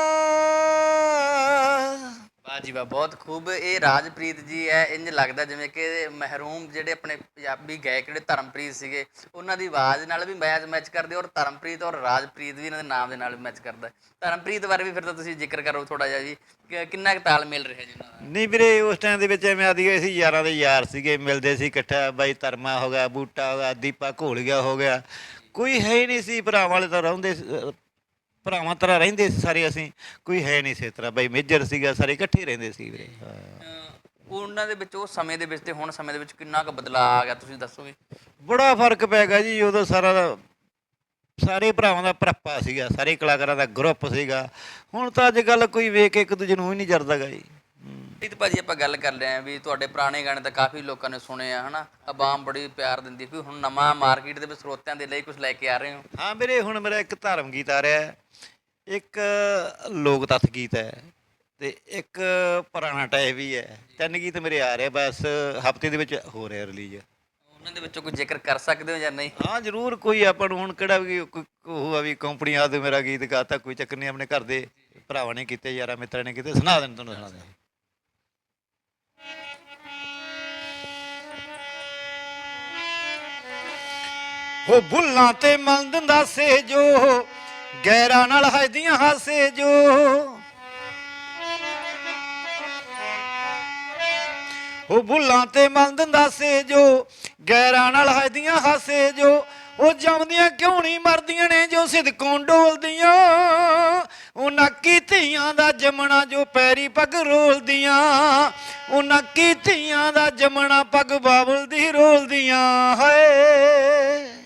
ਜੀ ਵਾਹ ਬਹੁਤ ਖੂਬ। ਇਹ ਰਾਜਪ੍ਰੀਤ ਜੀ ਹੈ ਇੰਜ ਲੱਗਦਾ ਜਿਵੇਂ ਕਿ ਮਹਿਰੂਮ ਜਿਹੜੇ ਆਪਣੇ ਪੰਜਾਬੀ ਗਾਇਕ ਜਿਹੜੇ ਧਰਮਪ੍ਰੀਤ ਸੀਗੇ, ਉਹਨਾਂ ਦੀ ਆਵਾਜ਼ ਨਾਲ ਵੀ ਮੈਚ ਮੈਚ ਕਰਦੇ ਔਰ ਧਰਮਪ੍ਰੀਤ ਔਰ ਰਾਜਪ੍ਰੀਤ ਵੀ ਇਹਨਾਂ ਦੇ ਨਾਮ ਦੇ ਨਾਲ ਮੈਚ ਕਰਦਾ। ਧਰਮਪ੍ਰੀਤ ਬਾਰੇ ਵੀ ਫਿਰ ਤਾਂ ਤੁਸੀਂ ਜ਼ਿਕਰ ਕਰੋ ਥੋੜਾ ਜਿਹਾ ਜੀ ਕਿੰਨਾ ਕੁ ਤਾਲਮੇਲ ਰਿਹਾ ਜੀ ਉਹਨਾਂ ਦਾ? ਨਹੀਂ ਵੀਰੇ, ਉਸ ਟਾਈਮ ਦੇ ਵਿੱਚ ਐਵੇਂ ਆਦੀ ਸੀ, ਯਾਰਾਂ ਦੇ ਯਾਰ ਸੀਗੇ, ਮਿਲਦੇ ਸੀ ਇਕੱਠਾ, ਬਾਈ ਧਰਮਾ ਹੋ ਗਿਆ, ਬੂਟਾ ਹੋ ਗਿਆ, ਦੀਪਾ ਘੋਲੀਆ ਹੋ ਗਿਆ। ਕੋਈ ਹੈ ਹੀ ਨਹੀਂ ਸੀ, ਭਰਾਵਾਂ ਵਾਲੇ ਤਾਂ ਰਹਿੰਦੇ ਭਰਾਵਾਂ ਤਰ੍ਹਾਂ ਰਹਿੰਦੇ ਸੀ ਸਾਰੇ ਅਸੀਂ ਕੋਈ ਹੈ ਨਹੀਂ ਸੀ ਇਸ ਤਰ੍ਹਾਂ। ਬਾਈ ਮੇਜਰ ਸੀਗਾ ਸਾਰੇ ਇਕੱਠੇ ਰਹਿੰਦੇ ਸੀ ਵੀਰੇ। ਉਹਨਾਂ ਦੇ ਵਿੱਚ ਉਹ ਸਮੇਂ ਦੇ ਵਿੱਚ ਤੇ ਹੁਣ ਸਮੇਂ ਦੇ ਵਿੱਚ ਕਿੰਨਾ ਕੁ ਬਦਲਾਅ ਆ ਗਿਆ ਤੁਸੀਂ ਦੱਸੋਗੇ ਬੜਾ ਫ਼ਰਕ ਪੈ ਗਿਆ ਜੀ ਉਦੋਂ ਸਾਰਾ ਸਾਰੇ ਭਰਾਵਾਂ ਦਾ ਭਰਪਾ ਸੀਗਾ ਸਾਰੇ ਕਲਾਕਾਰਾਂ ਦਾ ਗਰੁੱਪ ਸੀਗਾ। ਹੁਣ ਤਾਂ ਅੱਜ ਕੱਲ ਕੋਈ ਵੇਖ ਕੇ ਇੱਕ ਦੂਜੇ ਨੂੰ ਹੀ ਨਹੀਂ ਜਰਦਾਗਾ ਜੀ। ਪ੍ਰੀਤ ਭਾਜੀ ਆਪਾਂ ਗੱਲ ਕਰ ਰਹੇ ਆਂ ਵੀ ਤੁਹਾਡੇ ਪੁਰਾਣੇ ਗਾਣੇ ਤਾਂ ਕਾਫੀ ਲੋਕਾਂ ਨੇ ਸੁਣੇ ਆ ਹਨਾ? ਆਵਾਮ ਬੜੀ ਪਿਆਰ ਦਿੰਦੀ ਕੋਈ ਹੁਣ ਨਵਾਂ ਮਾਰਕੀਟ ਦੇ ਵਿੱਚ ਸਰੋਤਿਆਂ ਦੇ ਲਈ ਕੁਝ ਲੈ ਕੇ ਆ ਰਹੇ ਹੋ। ਹਾਂ ਵੀਰੇ ਹੁਣ ਮੇਰਾ ਇੱਕ ਧਰਮ ਗੀਤ ਆ ਰਿਹਾ ਹੈ, ਇੱਕ ਲੋਕ ਤੱਥ ਗੀਤ ਹੈ ਤੇ ਇੱਕ ਪੁਰਾਣਾ ਟਾਈਪ ਵੀ ਹੈ। ਤਿੰਨ ਗੀਤ ਮੇਰੇ ਆ ਰਹੇ ਬਸ ਹਫ਼ਤੇ ਦੇ ਵਿੱਚ ਹੋ ਰਿਹਾ ਰਿਲੀਜ਼। ਉਹਨਾਂ ਦੇ ਵਿੱਚੋਂ ਕੋਈ ਜ਼ਿਕਰ ਕਰ ਸਕਦੇ ਹੋ ਜਾਂ ਨਹੀਂ? ਹਾਂ ਜ਼ਰੂਰ ਕੋਈ ਆਪਾਂ ਨੂੰ ਹੁਣ ਕਿਹੜਾ ਵੀ ਕੋਈ ਉਹ ਆ ਵੀ ਕੰਪਨੀ ਆ ਤੇ ਮੇਰਾ ਗੀਤ ਗਾਤਾ ਕੋਈ ਚੱਕਰ ਨਹੀਂ ਆਪਣੇ ਘਰ ਦੇ ਭਰਾਵਾਂ ਨੇ ਕੀਤੇ ਯਾਰਾਂ ਮਿੱਤਰਾਂ ਨੇ ਕੀਤੇ ਸੁਣਾ ਦੇਣ ਤੁਹਾਨੂੰ ਸੁਣਾ ਦੇ ਹੋ ਬੁੱਲਾਂ ਤੇ ਮਨ ਦਿੰਦਾ ਸੇ ਜੋ ਗੈਰਾਂ ਨਾਲ ਹੱਸਦੀਆਂ ਹਾਸੇ ਜੋ। ਉਹ ਬੁੱਲਾਂ ਤੇ ਮਨ ਦਿੰਦਾ ਸੇ ਜੋ ਗੈਰਾਂ ਨਾਲ ਹੱਸਦੀਆਂ ਹਾਸੇ ਜੋ। ਉਹ ਜੰਮਦੀਆਂ ਕਿਉਂ ਨਹੀਂ ਮਰਦੀਆਂ ਨੇ ਜੋ ਸਿਦਕੋਂ ਡੋਲਦੀਆਂ? ਉਹਨਾਂ ਨਾਕੀ ਧੀਆਂ ਦਾ ਜਮਣਾ ਜੋ ਪੈਰੀ ਪੱਗ ਰੋਲਦੀਆਂ? ਉਹਨਾਂ ਕੀ ਧੀਆਂ ਦਾ ਜਮਣਾ ਪੱਗ ਬਾਬਲ ਦੀ ਰੋਲਦੀਆਂ? ਹਾਏ।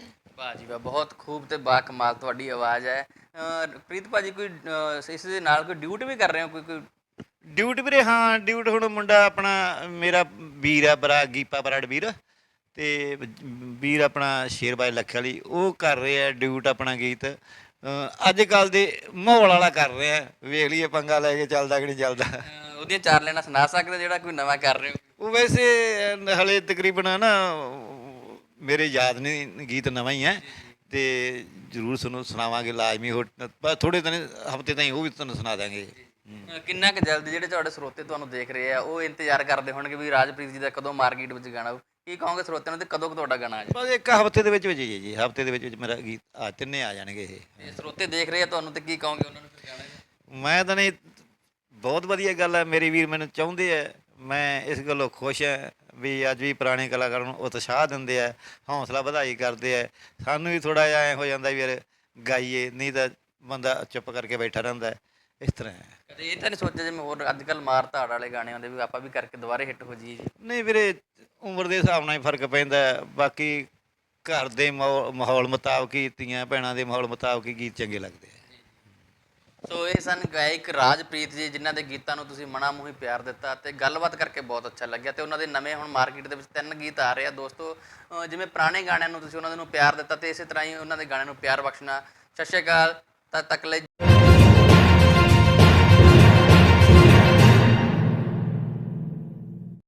ਬਹੁਤ ਖੂਬ ਤੇ ਬਾ ਕਮਾਲ ਤੁਹਾਡੀ ਆਵਾਜ਼ ਹੈ। ਅਹ ਪ੍ਰੀਤ ਭਾਜੀ ਕੋਈ ਅਹ ਇਸ ਦੇ ਨਾਲ ਕੋਈ ਡਿਊਟ ਵੀ ਕਰ ਰਹੇ ਹੋ? ਕੋਈ ਕੋਈ ਡਿਊਟ ਵੀਰੇ ਹਾਂ ਡਿਊਟ ਹੁਣ ਮੁੰਡਾ ਆਪਣਾ ਮੇਰਾ ਵੀਰ ਆ ਬਰਾ ਗੀਪਾ ਬਰਾੜ ਵੀਰ। ਤੇ ਵੀਰ ਆਪਣਾ ਸ਼ੇਰਬਾਜ ਲੱਖ ਵਾਲੀ ਉਹ ਕਰ ਰਹੇ ਡਿਊਟ ਆਪਣਾ ਗੀਤ। ਅਹ ਅੱਜ ਕੱਲ ਦੇ ਮਾਹੌਲ ਵਾਲਾ ਕਰ ਰਹੇ ਵੇਖ ਲਈਏ ਪੰਗਾ ਲੈ ਕੇ ਚੱਲਦਾ ਕਿ ਨਹੀਂ ਚੱਲਦਾ। ਅਹ ਉਹਦੀਆਂ ਚਾਰ ਲੈਣਾ ਸੁਣਾ ਸਕਦੇ ਜਿਹੜਾ ਕੋਈ ਨਵਾਂ ਕਰ ਰਹੇ ਹੋ? ਉਹ ਵੈਸੇ ਅਹ, ਹਲੇ ਤਕਰੀਬਨ ਨਾ ਮੇਰੇ ਯਾਦ ਨਹੀਂ ਗੀਤ ਨਵਾਂ ਹੀ ਹੈ। ਤੇ ਜਰੂਰ ਸੁਣੋ ਸੁਣਾਵਾਂਗੇ ਲਾਜ਼ਮੀ ਹੋ ਥੋੜੇ ਦਿਨ ਹਫ਼ਤੇ ਤਾਈਂ ਉਹ ਵੀ ਤੁਹਾਨੂੰ ਸੁਣਾ ਦਾਂਗੇ। ਕਿੰਨਾ ਕੁ ਜਲਦੀ ਜਿਹੜੇ ਤੁਹਾਡੇ ਸਰੋਤੇ ਤੁਹਾਨੂੰ ਦੇਖ ਰਹੇ ਆ ਉਹ ਇੰਤਜ਼ਾਰ ਕਰਦੇ ਹੋਣਗੇ ਵੀ ਰਾਜਪ੍ਰੀਤ ਜੀ ਦਾ ਕਦੋਂ ਮਾਰਕੀਟ ਵਿੱਚ ਗਾਣਾ। ਕੀ ਕਹੋਗੇ ਸਰੋਤਿਆਂ ਨੂੰ ਤੇ ਕਦੋਂ ਕੁ ਤੁਹਾਡਾ ਗਾਣਾ ਆ ਜਾਏ ਬਸ ਇੱਕ ਹਫ਼ਤੇ ਦੇ ਵਿੱਚ ਵਿੱਚ ਹੈ ਜੀ ਹਫ਼ਤੇ ਦੇ ਵਿੱਚ ਵਿੱਚ ਮੇਰਾ ਗੀਤ ਆ ਤਿੰਨੇ ਆ ਜਾਣਗੇ ਇਹ। ਸਰੋਤੇ ਦੇਖ ਰਹੇ ਆ ਤੁਹਾਨੂੰ ਤੇ ਕੀ ਕਹੋਗੇ ਉਹਨਾਂ ਨੂੰ ਫਿਰ ਗਾਣਾ ਮੈਂ ਤਾਂ ਨਹੀਂ ਬਹੁਤ ਵਧੀਆ ਗੱਲ ਹੈ ਮੇਰੇ ਵੀਰ ਮੈਨੂੰ ਚਾਹੁੰਦੇ ਆ ਮੈਂ ਇਸ ਗੱਲੋਂ ਖੁਸ਼ ਹਾਂ ਵੀ ਅੱਜ ਵੀ ਪੁਰਾਣੇ ਕਲਾਕਾਰਾਂ ਨੂੰ ਉਤਸ਼ਾਹ ਦਿੰਦੇ ਆ ਹੌਸਲਾ ਵਧਾਈ ਕਰਦੇ ਆ ਸਾਨੂੰ ਵੀ ਥੋੜਾ ਜਿਹਾ ਐ ਹੋ ਜਾਂਦਾ ਵੀ ਯਾਰ ਗਾਈਏ ਨਹੀਂ ਤਾਂ ਬੰਦਾ ਚੁੱਪ ਕਰਕੇ ਬੈਠਾ ਰਹਿੰਦਾ ਹੈ। ਇਸ ਤਰ੍ਹਾਂ ਹੈ ਕਦੇ ਇਹ ਤਾਂ ਨਹੀਂ ਸੋਚਿਆ ਜਿਵੇਂ ਹੋਰ ਅੱਜ ਕੱਲ ਮਾਰ ਧਾੜ ਵਾਲੇ ਗਾਣੇ ਆਉਂਦੇ ਵੀ ਆਪਾਂ ਵੀ ਕਰਕੇ ਦੁਬਾਰੇ ਹਿੱਟ ਹੋ ਜਾਈਏ ਜੀ ਨਹੀਂ ਵੀਰੇ ਉਮਰ ਦੇ ਹਿਸਾਬ ਨਾਲ ਹੀ ਫ਼ਰਕ ਪੈਂਦਾ। ਬਾਕੀ ਘਰ ਦੇ ਮਾਹੌ- ਮਾਹੌਲ ਮੁਤਾਬਕ ਹੀ ਧੀਆਂ ਭੈਣਾਂ ਦੇ ਮਾਹੌਲ ਮੁਤਾਬਕ ਹੀ ਗੀਤ ਚੰਗੇ ਲੱਗਦੇ ਆ ਸੋ ਇਹ ਸਨ ਗਾਇਕ ਰਾਜਪ੍ਰੀਤ ਜੀ, ਜਿਨ੍ਹਾਂ ਦੇ ਗੀਤਾਂ ਨੂੰ ਤੁਸੀਂ ਮਨਾ ਮੂੰਹੀ ਪਿਆਰ ਦਿੱਤਾ ਤੇ ਗੱਲਬਾਤ ਕਰਕੇ ਬਹੁਤ ਅੱਛਾ ਲੱਗਿਆ ਤੇ ਉਹਨਾਂ ਦੇ ਨਵੇਂ ਹੁਣ ਮਾਰਕੀਟ ਦੇ ਵਿੱਚ ਤਿੰਨ ਗੀਤ ਆ ਰਹੇ ਆ। ਦੋਸਤੋ, ਅਹ ਜਿਵੇਂ ਪੁਰਾਣੇ ਗਾਣਿਆਂ ਨੂੰ ਤੁਸੀਂ ਉਹਨਾਂ ਨੂੰ ਪਿਆਰ ਦਿੱਤਾ ਤੇ ਇਸੇ ਤਰ੍ਹਾਂ ਹੀ ਉਹਨਾਂ ਦੇ ਗਾਣਿਆਂ ਨੂੰ ਪਿਆਰ ਬਖਸ਼ਣਾ। ਸਤਿ ਸ਼੍ਰੀ ਅਕਾਲ, ਤਦ ਤੱਕ ਲਈ